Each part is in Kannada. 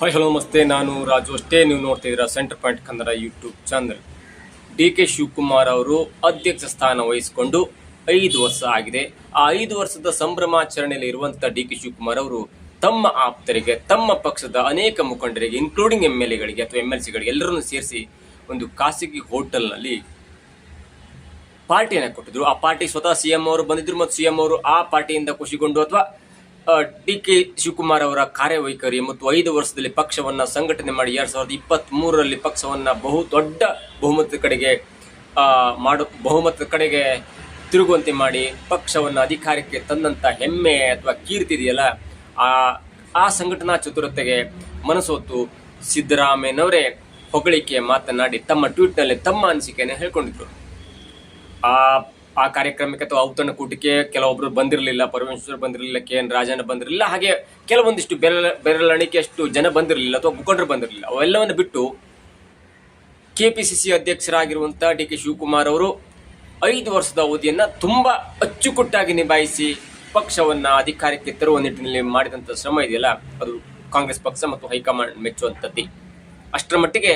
ಹಾಯ್ ಹಲೋ ನಮಸ್ತೆ. ನಾನು ರಾಜು ಅಷ್ಟೇ. ನೀವು ನೋಡ್ತಾ ಇದ್ದೀರಾ centre point Kannada YouTube channel D K Shivakumar ಅವರು ಅಧ್ಯಕ್ಷ ಸ್ಥಾನ ವಹಿಸಿಕೊಂಡು ಐದು ವರ್ಷ ಆಗಿದೆ. ಆ ಐದು ವರ್ಷದ ಸಂಭ್ರಮಾಚರಣೆಯಲ್ಲಿ ಇರುವಂಥ ಡಿ ಕೆ ಶಿವಕುಮಾರ್ ಅವರು ತಮ್ಮ ಆಪ್ತರಿಗೆ, ತಮ್ಮ ಪಕ್ಷದ ಅನೇಕ ಮುಖಂಡರಿಗೆ ಇನ್ಕ್ಲೂಡಿಂಗ್ ಎಂ ಎಲ್ ಎಗಳಿಗೆ ಅಥವಾ ಎಂ ಎಲ್ ಸಿಗಳಿಗೆ ಎಲ್ಲರನ್ನು ಸೇರಿಸಿ ಒಂದು ಖಾಸಗಿ ಹೋಟೆಲ್ನಲ್ಲಿ ಪಾರ್ಟಿಯನ್ನು ಕೊಟ್ಟಿದ್ರು. ಆ ಪಾರ್ಟಿ ಸ್ವತಃ ಸಿ ಎಂ ಅವರು ಬಂದಿದ್ರು ಮತ್ತು ಸಿ ಎಂ ಅವರು ಆ ಪಾರ್ಟಿಯಿಂದ ಖುಷಿಗೊಂಡು ಅಥವಾ ಡಿ ಕೆ ಶಿವಕುಮಾರ್ ಅವರ ಕಾರ್ಯವೈಖರಿ ಮತ್ತು ಐದು ವರ್ಷದಲ್ಲಿ ಪಕ್ಷವನ್ನ ಸಂಘಟನೆ ಮಾಡಿ ಎರಡು ಸಾವಿರದ ಇಪ್ಪತ್ತ್ ಮೂರರಲ್ಲಿ ಪಕ್ಷವನ್ನ ಬಹು ದೊಡ್ಡ ಬಹುಮತದ ಕಡೆಗೆ ಮಾಡು, ಬಹುಮತದ ಕಡೆಗೆ ತಿರುಗುವಂತೆ ಮಾಡಿ ಪಕ್ಷವನ್ನ ಅಧಿಕಾರಕ್ಕೆ ತಂದಂತ ಹೆಮ್ಮೆ ಅಥವಾ ಕೀರ್ತಿ ಇದೆಯಲ್ಲ, ಆ ಆ ಸಂಘಟನಾ ಚತುರತೆಗೆ ಮನಸೋತು ಸಿದ್ದರಾಮಯ್ಯನವರೇ ಹೊಗಳಿಕೆ ಮಾತನಾಡಿ ತಮ್ಮ ಟ್ವೀಟ್ನಲ್ಲಿ ತಮ್ಮ ಅನಿಸಿಕೆಯನ್ನು ಹೇಳ್ಕೊಂಡಿದ್ರು. ಆ ಆ ಕಾರ್ಯಕ್ರಮಕ್ಕೆ ಅಥವಾ ಔತಣಕೂಟಕ್ಕೆ ಕೆಲವೊಬ್ರು ಬಂದಿರಲಿಲ್ಲ, ಪರಮೇಶ್ವರ್ ಬಂದಿರಲಿಲ್ಲ, ಕೆ ಎನ್ ರಾಜಣ್ಣ ಬಂದಿರಲಿಲ್ಲ, ಹಾಗೆ ಕೆಲವೊಂದಿಷ್ಟು ಬೆರಳ ಬೆರಳಿಕೆಯಷ್ಟು ಜನ ಬಂದಿರಲಿಲ್ಲ ಅಥವಾ ಮುಖಂಡರು ಬಂದಿರಲಿಲ್ಲ. ಅವೆಲ್ಲವನ್ನು ಬಿಟ್ಟು ಕೆ ಪಿ ಸಿ ಸಿ ಅಧ್ಯಕ್ಷರಾಗಿರುವಂಥ ಡಿ ಕೆ ಶಿವಕುಮಾರ್ ಅವರು ಐದು ವರ್ಷದ ಅವಧಿಯನ್ನು ತುಂಬಾ ಅಚ್ಚುಕಟ್ಟಾಗಿ ನಿಭಾಯಿಸಿ ಪಕ್ಷವನ್ನ ಅಧಿಕಾರಕ್ಕೆ ತರುವ ನಿಟ್ಟಿನಲ್ಲಿ ಮಾಡಿದಂಥ ಶ್ರಮ ಇದೆಯಲ್ಲ, ಅದು ಕಾಂಗ್ರೆಸ್ ಪಕ್ಷ ಮತ್ತು ಹೈಕಮಾಂಡ್ ಮೆಚ್ಚುವಂಥದ್ದೇ. ಅಷ್ಟರ ಮಟ್ಟಿಗೆ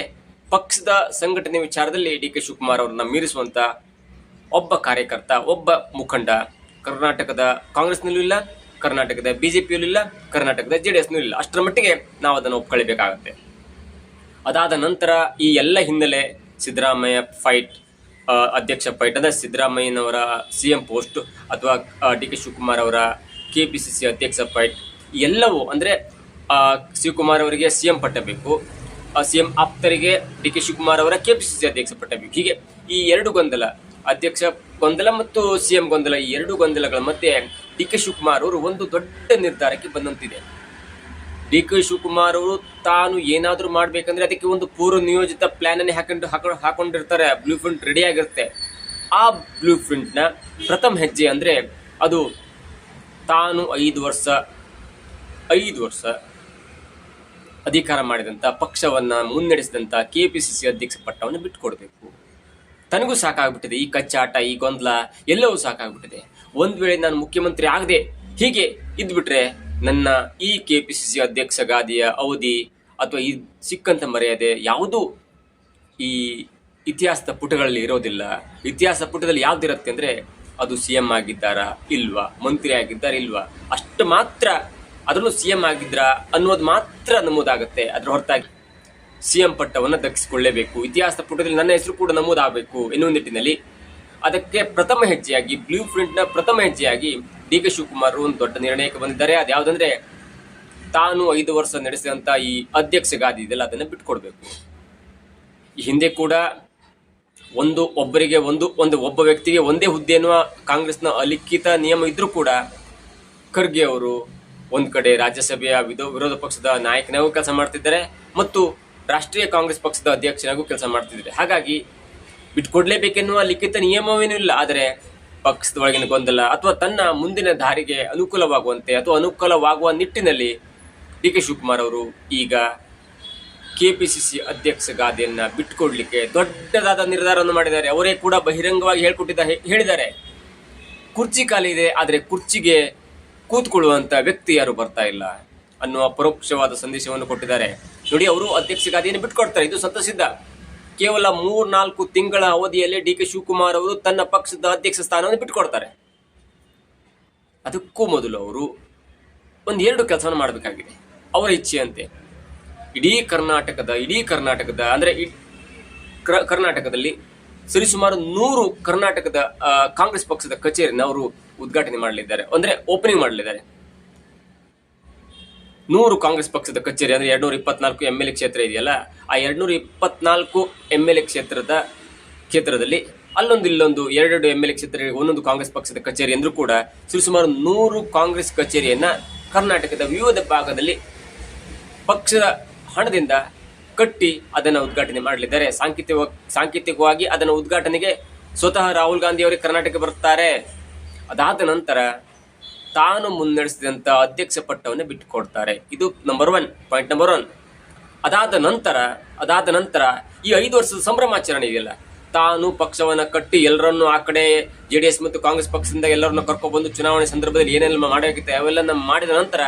ಪಕ್ಷದ ಸಂಘಟನೆ ವಿಚಾರದಲ್ಲಿ ಡಿ ಕೆ ಶಿವಕುಮಾರ್ ಅವರನ್ನು ಮೀರಿಸುವಂತ ಒಬ್ಬ ಕಾರ್ಯಕರ್ತ, ಒಬ್ಬ ಮುಖಂಡ ಕರ್ನಾಟಕದ ಕಾಂಗ್ರೆಸ್ನಲ್ಲೂ ಇಲ್ಲ, ಕರ್ನಾಟಕದ ಬಿಜೆಪಿಯಲ್ಲೂ ಇಲ್ಲ, ಕರ್ನಾಟಕದ ಜೆ ಡಿ ಎಸ್ನೂ ಇಲ್ಲ. ಅಷ್ಟರ ಮಟ್ಟಿಗೆ ನಾವು ಅದನ್ನು ಒಪ್ಕೊಳ್ಬೇಕಾಗತ್ತೆ. ಅದಾದ ನಂತರ ಈ ಎಲ್ಲ ಹಿನ್ನೆಲೆ ಸಿದ್ದರಾಮಯ್ಯ ಫೈಟ್ ಅಧ್ಯಕ್ಷ ಫೈಟ್ ಅಂದರೆ ಸಿದ್ದರಾಮಯ್ಯನವರ ಸಿ ಎಂ ಪೋಸ್ಟ್ ಅಥವಾ ಡಿ ಕೆ ಶಿವಕುಮಾರ್ ಅವರ ಕೆ ಪಿ ಸಿ ಸಿ ಅಧ್ಯಕ್ಷ ಫೈಟ್ ಎಲ್ಲವೂ ಅಂದರೆ ಶಿವಕುಮಾರ್ ಅವರಿಗೆ ಸಿ ಎಂ ಪಟ್ಟ ಬೇಕು ಸಿ ಎಂ ಆಪ್ತರಿಗೆ ಡಿ ಕೆ ಶಿವಕುಮಾರ್ ಅವರ ಕೆ ಪಿ ಸಿ ಸಿ ಅಧ್ಯಕ್ಷ ಪಟ್ಟ ಬೇಕು ಹೀಗೆ ಈ ಎರಡು ಗೊಂದಲ ಅಧ್ಯಕ್ಷ ಗೊಂದಲ ಮತ್ತು ಸಿಎಂ ಗೊಂದಲ, ಈ ಎರಡು ಗೊಂದಲಗಳ ಮಧ್ಯೆ ಡಿ ಕೆ ಶಿವಕುಮಾರ್ ಅವರು ಒಂದು ದೊಡ್ಡ ನಿರ್ಧಾರಕ್ಕೆ ಬಂದಂತಿದೆ. ಡಿ ಕೆ ಶಿವಕುಮಾರ್ ಅವರು ತಾನು ಏನಾದರೂ ಮಾಡಬೇಕಂದ್ರೆ ಅದಕ್ಕೆ ಒಂದು ಪೂರ್ವ ನಿಯೋಜಿತ ಪ್ಲಾನ್ ಅನ್ನು ಹಾಕೊಂಡು ಹಾಕೊಂಡು ಹಾಕೊಂಡಿರ್ತಾರೆ. ಬ್ಲೂ ಪ್ರಿಂಟ್ ರೆಡಿ ಆಗಿರುತ್ತೆ. ಆ ಬ್ಲೂ ಪ್ರಿಂಟ್ನ ಪ್ರಥಮ ಹೆಜ್ಜೆ ಅಂದರೆ ಅದು ತಾನು ಐದು ವರ್ಷ ಐದು ವರ್ಷ ಅಧಿಕಾರ ಮಾಡಿದಂಥ ಪಕ್ಷವನ್ನು ಮುನ್ನಡೆಸಿದಂಥ ಕೆ ಪಿ ಸಿ ಸಿ ಅಧ್ಯಕ್ಷ ಪಟ್ಟವನ್ನು ಬಿಟ್ಟುಕೊಡ್ಬೇಕು. ತನಗೂ ಸಾಕಾಗ್ಬಿಟ್ಟಿದೆ. ಈ ಕಚ್ಚಾಟ, ಈ ಗೊಂದಲ ಎಲ್ಲವೂ ಸಾಕಾಗ್ಬಿಟ್ಟಿದೆ. ಒಂದ್ ವೇಳೆ ನಾನು ಮುಖ್ಯಮಂತ್ರಿ ಆಗದೆ ಹೀಗೆ ಇದ್ಬಿಟ್ರೆ ನನ್ನ ಈ ಕೆ ಪಿ ಸಿ ಸಿ ಅಧ್ಯಕ್ಷ ಗಾದಿಯ ಅವಧಿ ಅಥವಾ ಈ ಸಿಕ್ಕಂತ ಮರ್ಯಾದೆ ಯಾವುದೂ? ಈ ಇತಿಹಾಸದ ಪುಟಗಳಲ್ಲಿ ಇರೋದಿಲ್ಲ. ಇತಿಹಾಸ ಪುಟದಲ್ಲಿ ಯಾವ್ದಿರುತ್ತೆ ಅಂದ್ರೆ ಅದು ಸಿ ಎಂ ಆಗಿದ್ದಾರಾ ಇಲ್ವಾ? ಮಂತ್ರಿ ಆಗಿದ್ದಾರ ಇಲ್ವಾ? ಅಷ್ಟು ಮಾತ್ರ ಅದರಲ್ಲೂ ಸಿ ಎಂ ಆಗಿದ್ರಾ ಅನ್ನೋದು ಮಾತ್ರ ನಮೂದಾಗುತ್ತೆ. ಅದ್ರ ಹೊರತಾಗಿ ಸಿ ಎಂ ಪಟ್ಟವನ್ನು ದಕ್ಕಿಸಿಕೊಳ್ಳಲೇಬೇಕು ಇತಿಹಾಸದ ಪುಟದಲ್ಲಿ ನನ್ನ ಹೆಸರು ಕೂಡ ನಮೂದಾಗಬೇಕು ಎನ್ನುವ ನಿಟ್ಟಿನಲ್ಲಿ ಅದಕ್ಕೆ ಪ್ರಥಮ ಹೆಜ್ಜೆಯಾಗಿ ಬ್ಲೂ ಪ್ರಿಂಟ್ನ ಪ್ರಥಮ ಹೆಜ್ಜೆಯಾಗಿ ಡಿ ಕೆ ಶಿವಕುಮಾರ್ ಒಂದು ದೊಡ್ಡ ನಿರ್ಣಯಕ್ಕೆ ಬಂದಿದ್ದಾರೆ. ಅದು ಅದ್ಯಾವುದಂದ್ರೆ ತಾನು ಐದು ವರ್ಷ ನಡೆಸಿದಂತ ಈ ಅಧ್ಯಕ್ಷ ಗಾದಿ ಇದೆಲ್ಲ ಅದನ್ನು ಬಿಟ್ಕೊಡ್ಬೇಕು. ಈ ಹಿಂದೆ ಕೂಡ ಒಂದು ಒಬ್ಬರಿಗೆ ಒಂದು ಒಂದು ಒಬ್ಬ ವ್ಯಕ್ತಿಗೆ ಒಂದೇ ಹುದ್ದೆ ಎನ್ನುವ ಕಾಂಗ್ರೆಸ್ನ ಅಲಿಖಿತ ನಿಯಮ ಇದ್ರೂ ಕೂಡ ಖರ್ಗೆ ಅವರು ಒಂದು ಕಡೆ ರಾಜ್ಯಸಭೆಯ ವಿರೋಧ ಪಕ್ಷದ ನಾಯಕನಾಗೂ ಕೆಲಸ ಮಾಡ್ತಿದ್ದಾರೆ. ಮತ್ತು ರಾಷ್ಟ್ರೀಯ ಕಾಂಗ್ರೆಸ್ ಪಕ್ಷದ ಅಧ್ಯಕ್ಷನಾಗೂ ಕೆಲಸ ಮಾಡ್ತಿದ್ದಾರೆ ಹಾಗಾಗಿ ಬಿಟ್ಕೊಡ್ಲೇಬೇಕೆನ್ನುವ ಲಿಖಿತ ನಿಯಮವೇನೂ ಇಲ್ಲ. ಆದರೆ ಪಕ್ಷದ ಒಳಗಿನ ಗೊಂದಲ ಅಥವಾ ತನ್ನ ಮುಂದಿನ ದಾರಿಗೆ ಅನುಕೂಲವಾಗುವಂತೆ ಅಥವಾ ಅನುಕೂಲವಾಗುವ ನಿಟ್ಟಿನಲ್ಲಿ ಡಿ ಕೆ ಶಿವಕುಮಾರ್ ಅವರು ಈಗ ಕೆಪಿಸಿಸಿ ಅಧ್ಯಕ್ಷ ಗಾದೆಯನ್ನು ಬಿಟ್ಟುಕೊಡ್ಲಿಕ್ಕೆ ದೊಡ್ಡದಾದ ನಿರ್ಧಾರವನ್ನು ಮಾಡಿದ್ದಾರೆ. ಅವರೇ ಕೂಡ ಬಹಿರಂಗವಾಗಿ ಹೇಳ್ಕೊಟ್ಟಿದ್ದ ಹೇಳಿದ್ದಾರೆ. ಕುರ್ಚಿ ಖಾಲಿ ಇದೆ, ಆದರೆ ಕುರ್ಚಿಗೆ ಕೂತ್ಕೊಳ್ಳುವಂತ ವ್ಯಕ್ತಿ ಯಾರು ಬರ್ತಾ ಇಲ್ಲ ಅನ್ನುವ ಪರೋಕ್ಷವಾದ ಸಂದೇಶವನ್ನು ಕೊಟ್ಟಿದ್ದಾರೆ. ನೋಡಿ, ಅವರು ಅಧ್ಯಕ್ಷ ಗಾದಿಯನ್ನು ಬಿಟ್ಕೊಡ್ತಾರೆ, ಇದು ಸತ್ತಸಿದ್ಧ ಕೇವಲ ಮೂರ್ ನಾಲ್ಕು ತಿಂಗಳ ಅವಧಿಯಲ್ಲಿ ಡಿ ಕೆ ಶಿವಕುಮಾರ್ ಅವರು ತನ್ನ ಪಕ್ಷದ ಅಧ್ಯಕ್ಷ ಸ್ಥಾನವನ್ನು ಬಿಟ್ಕೊಡ್ತಾರೆ. ಅದಕ್ಕೂ ಮೊದಲು ಅವರು ಒಂದು ಎರಡು ಕೆಲಸವನ್ನು ಮಾಡಬೇಕಾಗಿದೆ. ಅವರ ಇಚ್ಛೆಯಂತೆ. ಇಡೀ ಕರ್ನಾಟಕದ ಇಡೀ ಕರ್ನಾಟಕದ, ಅಂದ್ರೆ ಕರ್ನಾಟಕದಲ್ಲಿ ಸರಿಸುಮಾರು ನೂರು ಕರ್ನಾಟಕದ ಕಾಂಗ್ರೆಸ್ ಪಕ್ಷದ ಕಚೇರಿನ ಅವರು ಉದ್ಘಾಟನೆ ಮಾಡಲಿದ್ದಾರೆ. ಅಂದ್ರೆ ಓಪನಿಂಗ್ ಮಾಡಲಿದ್ದಾರೆ. ನೂರು ಕಾಂಗ್ರೆಸ್ ಪಕ್ಷದ ಕಚೇರಿ, ಅಂದರೆ ಎರಡ್ನೂರ ಇಪ್ಪತ್ನಾಲ್ಕು ಎಂ ಎಲ್ ಎ ಕ್ಷೇತ್ರ ಇದೆಯಲ್ಲ, ಆ ಎರಡ್ನೂರ ಇಪ್ಪತ್ನಾಲ್ಕು ಎಂ ಎಲ್ ಎ ಕ್ಷೇತ್ರದ ಕ್ಷೇತ್ರದಲ್ಲಿ ಅಲ್ಲೊಂದು ಇಲ್ಲೊಂದು ಎರಡೆರಡು ಎಂ ಎಲ್ ಎ ಕ್ಷೇತ್ರ ಒಂದೊಂದು ಕಾಂಗ್ರೆಸ್ ಪಕ್ಷದ ಕಚೇರಿ ಅಂದರೂ ಕೂಡ ಸುಮಾರು ನೂರು ಕಾಂಗ್ರೆಸ್ ಕಚೇರಿಯನ್ನು ಕರ್ನಾಟಕದ ವಿವಿಧ ಭಾಗದಲ್ಲಿ ಪಕ್ಷದ ಹಣದಿಂದ ಕಟ್ಟಿ ಅದನ್ನು ಉದ್ಘಾಟನೆ ಮಾಡಲಿದ್ದಾರೆ. ಸಾಂಕೇತಿಕ ಸಾಂಕೇತಿಕವಾಗಿ ಅದನ್ನು ಉದ್ಘಾಟನೆಗೆ ಸ್ವತಃ ರಾಹುಲ್ ಗಾಂಧಿ ಅವರೇ ಕರ್ನಾಟಕ ಬರುತ್ತಾರೆ. ಅದಾದ ನಂತರ ತಾನು ಮುನ್ನಡೆಸಿದಂಥ ಅಧ್ಯಕ್ಷ ಪಟ್ಟವನ್ನು ಬಿಟ್ಟುಕೊಡ್ತಾರೆ. ಇದು number one point number one ಅದಾದ ನಂತರ ಅದಾದ ನಂತರ ಈ ಐದು ವರ್ಷದ ಸಂಭ್ರಮಾಚರಣೆ ಇದೆಯಲ್ಲ, ತಾನು ಪಕ್ಷವನ್ನು ಕಟ್ಟಿ ಎಲ್ಲರನ್ನು ಆ ಕಡೆ ಜೆ ಡಿ ಎಸ್ ಮತ್ತು ಕಾಂಗ್ರೆಸ್ ಪಕ್ಷದಿಂದ ಎಲ್ಲರನ್ನು ಕರ್ಕೊಬಂದು ಚುನಾವಣೆ ಸಂದರ್ಭದಲ್ಲಿ ಏನೆಲ್ಲ ಮಾಡಬೇಕಿತ್ತು ಅವೆಲ್ಲ ಮಾಡಿದ ನಂತರ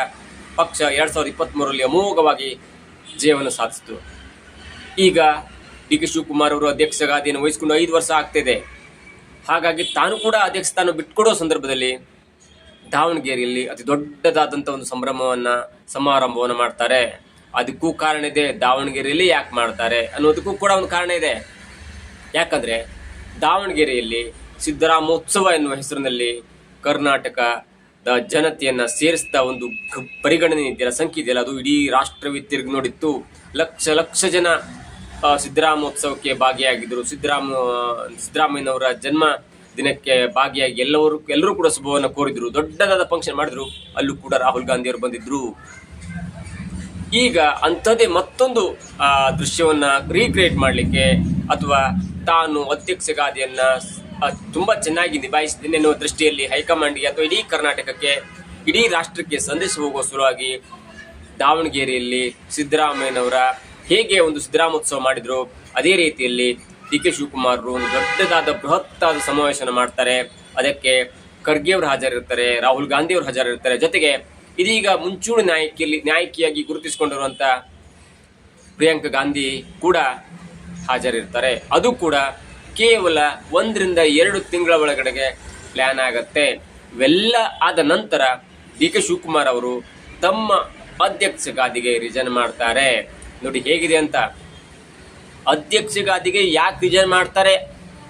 ಪಕ್ಷ ಎರಡು ಸಾವಿರದ ಇಪ್ಪತ್ತ್ ಮೂರರಲ್ಲಿ ಅಮೋಘವಾಗಿ ಜಯವನ್ನು ಸಾಧಿಸಿತು. ಈಗ ಡಿ ಕೆ ಶಿವಕುಮಾರ್ ಅವರು ಅಧ್ಯಕ್ಷ ಗಾದಿಯನ್ನು ವಹಿಸಿಕೊಂಡು ಐದು ವರ್ಷ ಆಗ್ತಿದೆ. ಹಾಗಾಗಿ ತಾನು ಕೂಡ ಅಧ್ಯಕ್ಷ ಸ್ಥಾನ ಬಿಟ್ಕೊಡೋ ಸಂದರ್ಭದಲ್ಲಿ ದಾವಣಗೆರೆಯಲ್ಲಿ ಅತಿ ದೊಡ್ಡದಾದಂಥ ಒಂದು ಸಂಭ್ರಮವನ್ನ ಸಮಾರಂಭವನ್ನು ಮಾಡ್ತಾರೆ. ಅದಕ್ಕೂ ಕಾರಣ ಇದೆ, ದಾವಣಗೆರೆಯಲ್ಲಿ ಯಾಕೆ ಮಾಡ್ತಾರೆ ಅನ್ನೋದಕ್ಕೂ ಕೂಡ ಒಂದು ಕಾರಣ ಇದೆ. ಯಾಕಂದ್ರೆ ದಾವಣಗೆರೆಯಲ್ಲಿ ಸಿದ್ದರಾಮೋತ್ಸವ ಎನ್ನುವ ಹೆಸರಿನಲ್ಲಿ ಕರ್ನಾಟಕದ ಜನತೆಯನ್ನ ಸೇರಿಸಿದ ಒಂದು ಪರಿಗಣನೆ ಇದೆಯಲ್ಲ, ಸಂಖ್ಯೆ ಇದೆಯಲ್ಲ, ಅದು ಇಡೀ ರಾಷ್ಟ್ರವೇ ತಿರುಗಿ ನೋಡಿತ್ತು. ಲಕ್ಷ ಲಕ್ಷ ಜನ ಸಿದ್ದರಾಮೋತ್ಸವಕ್ಕೆ ಭಾಗಿಯಾಗಿದ್ದರು. ಸಿದ್ದರಾಮ, ಸಿದ್ದರಾಮಯ್ಯನವರ ಜನ್ಮ ದಿನಕ್ಕೆ ಭಾಗಿಯಾಗಿ ಎಲ್ಲವರು ಎಲ್ಲರೂ ಕೂಡ ಶುಭವನ್ನು ಕೋರಿದ್ರು ದೊಡ್ಡದಾದ ಫಂಕ್ಷನ್ ಮಾಡಿದ್ರು ಅಲ್ಲೂ ಕೂಡ ರಾಹುಲ್ ಗಾಂಧಿ ಅವರು ಬಂದಿದ್ರು. ಈಗ ಅಂಥದ್ದೇ ಮತ್ತೊಂದು ದೃಶ್ಯವನ್ನು ರೀಕ್ರಿಯೇಟ್ ಮಾಡಲಿಕ್ಕೆ ಅಥವಾ ತಾನು ಅಧ್ಯಕ್ಷ ಗಾದಿಯನ್ನ ಆ, ತುಂಬಾ ಚೆನ್ನಾಗಿ ನಿಭಾಯಿಸಿದ್ದೇನೆ ಎನ್ನುವ ದೃಷ್ಟಿಯಲ್ಲಿ ಹೈಕಮಾಂಡ್ಗೆ ಅಥವಾ ಇಡೀ ಕರ್ನಾಟಕಕ್ಕೆ ಇಡೀ ರಾಷ್ಟ್ರಕ್ಕೆ ಸಂದೇಶ ಹೋಗುವ ಸಲುವಾಗಿ ದಾವಣಗೆರೆಯಲ್ಲಿ ಸಿದ್ದರಾಮಯ್ಯನವರ ಹೇಗೆ ಒಂದು ಸಿದ್ದರಾಮೋತ್ಸವ ಮಾಡಿದ್ರು ಅದೇ ರೀತಿಯಲ್ಲಿ ಡಿ ಕೆ ಶಿವಕುಮಾರ್ ಒಂದು ದೊಡ್ಡದಾದ ಬೃಹತ್ತಾದ ಸಮಾವೇಶನ ಮಾಡ್ತಾರೆ. ಅದಕ್ಕೆ ಖರ್ಗೆ ಅವರು ಹಾಜರಿರ್ತಾರೆ, ರಾಹುಲ್ ಗಾಂಧಿ ಅವರು ಹಾಜರಿರ್ತಾರೆ. ಜೊತೆಗೆ ಇದೀಗ ಮುಂಚೂಣಿ ನಾಯಕಿಯಲ್ಲಿ, ನಾಯಕಿಯಾಗಿ ಗುರುತಿಸಿಕೊಂಡಿರುವಂತ ಪ್ರಿಯಾಂಕಾ ಗಾಂಧಿ ಕೂಡ ಹಾಜರಿರ್ತಾರೆ. ಅದು ಕೂಡ ಕೇವಲ ಒಂದರಿಂದ ಎರಡು ತಿಂಗಳ ಒಳಗಡೆಗೆ ಪ್ಲ್ಯಾನ್ ಆಗತ್ತೆ. ಇವೆಲ್ಲ ಆದ ನಂತರ ಡಿ ಕೆ ಶಿವಕುಮಾರ್ ಅವರು ತಮ್ಮ ಅಧ್ಯಕ್ಷ ಗಾದಿಗೆ ರಿಜನ್ ಮಾಡ್ತಾರೆ. ನೋಡಿ ಹೇಗಿದೆ ಅಂತ. ಅಧ್ಯಕ್ಷ ಗಾದಿಗೆ ಯಾಕೆ ರಿಜೈನ್ ಮಾಡ್ತಾರೆ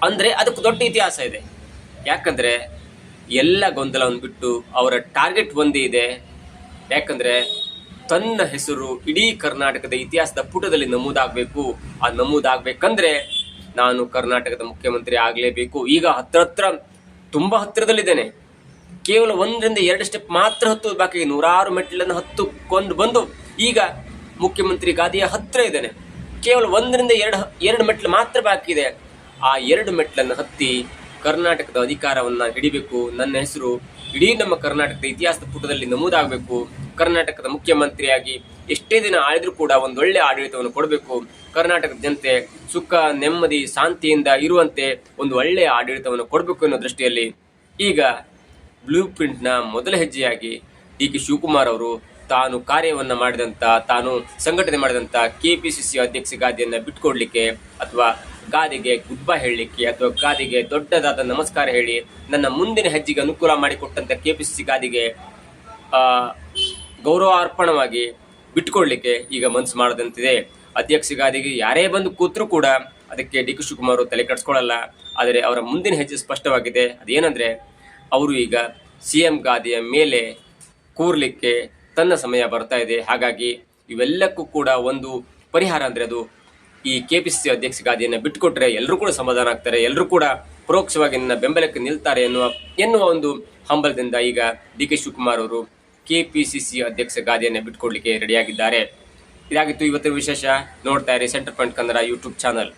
ಅಂದರೆ ಅದಕ್ಕೆ ದೊಡ್ಡ ಇತಿಹಾಸ ಇದೆ. ಯಾಕಂದರೆ ಎಲ್ಲ ಗೊಂದಲವನ್ನು ಬಿಟ್ಟು ಅವರ ಟಾರ್ಗೆಟ್ ಒಂದೇ ಇದೆ. ಯಾಕಂದರೆ ತನ್ನ ಹೆಸರು ಇಡೀ ಕರ್ನಾಟಕದ ಇತಿಹಾಸದ ಪುಟದಲ್ಲಿ ನಮೂದಾಗಬೇಕು. ಆ ನಮೂದಾಗಬೇಕಂದ್ರೆ ನಾನು ಕರ್ನಾಟಕದ ಮುಖ್ಯಮಂತ್ರಿ ಆಗಲೇಬೇಕು. ಈಗ ಹತ್ರ ಹತ್ರ ತುಂಬ ಹತ್ತಿರದಲ್ಲಿದ್ದೇನೆ. ಕೇವಲ ಒಂದರಿಂದ ಎರಡು ಸ್ಟೆಪ್ ಮಾತ್ರ ಹತ್ತು, ಬಾಕಿ ನೂರಾರು ಮೆಟ್ಟಿಲನ್ನು ಹತ್ತುಕೊಂಡು ಬಂದು ಈಗ ಮುಖ್ಯಮಂತ್ರಿ ಗಾದಿಯ ಹತ್ತಿರ ಇದ್ದೇನೆ. ಕೇವಲ ಒಂದರಿಂದ ಎರಡು ಎರಡು ಮೆಟ್ಲು ಮಾತ್ರ ಬಾಕಿ ಇದೆ. ಆ ಎರಡು ಮೆಟ್ಲನ್ನು ಹತ್ತಿ ಕರ್ನಾಟಕದ ಅಧಿಕಾರವನ್ನು ಹಿಡಿಬೇಕು. ನನ್ನ ಹೆಸರು ಇಡೀ ನಮ್ಮ ಕರ್ನಾಟಕದ ಇತಿಹಾಸದ ಪುಟದಲ್ಲಿ ನಮೂದಾಗಬೇಕು. ಕರ್ನಾಟಕದ ಮುಖ್ಯಮಂತ್ರಿಯಾಗಿ ಎಷ್ಟೇ ದಿನ ಆಳಿದ್ರೂ ಕೂಡ ಒಂದೊಳ್ಳೆ ಆಡಳಿತವನ್ನು ಕೊಡಬೇಕು. ಕರ್ನಾಟಕದ ಜನತೆ ಸುಖ, ನೆಮ್ಮದಿ, ಶಾಂತಿಯಿಂದ ಇರುವಂತೆ ಒಂದು ಒಳ್ಳೆಯ ಆಡಳಿತವನ್ನು ಕೊಡಬೇಕು ಅನ್ನೋ ದೃಷ್ಟಿಯಲ್ಲಿ ಈಗ ಬ್ಲೂ ಪ್ರಿಂಟ್ನ ಮೊದಲ ಹೆಜ್ಜೆಯಾಗಿ ಡಿ ಕೆ ಶಿವಕುಮಾರ್ ಅವರು ತಾನು ಕಾರ್ಯವನ್ನು ಮಾಡಿದಂತ ತಾನು ಸಂಘಟನೆ ಮಾಡಿದಂತ ಸಿ ಅಧ್ಯಕ್ಷ ಗಾದಿಯನ್ನ ಬಿಟ್ಕೊಡ್ಲಿಕ್ಕೆ ಅಥವಾ ಗಾದಿಗೆ ಗುಡ್ ಬೈ ಹೇಳಲಿಕ್ಕೆ ಅಥವಾ ಗಾದಿಗೆ ದೊಡ್ಡದಾದ ನಮಸ್ಕಾರ ಹೇಳಿ ನನ್ನ ಮುಂದಿನ ಹೆಜ್ಜೆಗೆ ಅನುಕೂಲ ಮಾಡಿಕೊಟ್ಟಂತ ಸಿ ಗಾದಿಗೆ ಆ, ಗೌರವಾರ್ಪಣವಾಗಿ ಬಿಟ್ಕೊಡ್ಲಿಕ್ಕೆ ಈಗ ಮನಸ್ಸು ಮಾಡದಂತಿದೆ. ಅಧ್ಯಕ್ಷ ಗಾದಿಗೆ ಯಾರೇ ಬಂದು ಕೂತರೂ ಕೂಡ ಅದಕ್ಕೆ ಡಿ ಕೆ ಶಿವಕುಮಾರ್ ತಲೆ ಕೆಡಿಸ್ಕೊಳ್ಳಲ್ಲ. ಆದರೆ ಅವರ ಮುಂದಿನ ಹೆಜ್ಜೆ ಸ್ಪಷ್ಟವಾಗಿದೆ. ಅದೇನಂದ್ರೆ ಅವರು ಈಗ ಸಿ ಎಂ ಗಾದಿಯ ಮೇಲೆ ಕೂರ್ಲಿಕ್ಕೆ ತನ್ನ ಸಮಯ ಬರ್ತಾ ಇದೆ. ಹಾಗಾಗಿ ಇವೆಲ್ಲಕ್ಕೂ ಕೂಡ ಒಂದು ಪರಿಹಾರ ಅಂದ್ರೆ ಅದು ಈ ಕೆ ಪಿ ಕೆಪಿಸಿಸಿ ಅಧ್ಯಕ್ಷ ಗಾದಿಯನ್ನು ಬಿಟ್ಟುಕೊಟ್ರೆ ಎಲ್ಲರೂ ಕೂಡ ಸಮಾಧಾನ ಆಗ್ತಾರೆ ಎಲ್ಲರೂ ಕೂಡ ಪರೋಕ್ಷವಾಗಿ ನನ್ನ ಬೆಂಬಲಕ್ಕೆ ನಿಲ್ತಾರೆ ಎನ್ನುವ ಎನ್ನುವ ಒಂದು ಹಂಬಲದಿಂದ ಈಗ ಡಿ ಕೆ ಶಿವಕುಮಾರ್ ಅವರು ಕೆ ಪಿ ಸಿ ಕೆಪಿಸಿಸಿ ಅಧ್ಯಕ್ಷ ಗಾದಿಯನ್ನು ಬಿಟ್ಕೊಡ್ಲಿಕ್ಕೆ ರೆಡಿಯಾಗಿದ್ದಾರೆ ಇದಾಗಿತ್ತು ಇವತ್ತಿನ ವಿಶೇಷ. ನೋಡ್ತಾ ಇರಿ centre point Kannada YouTube channel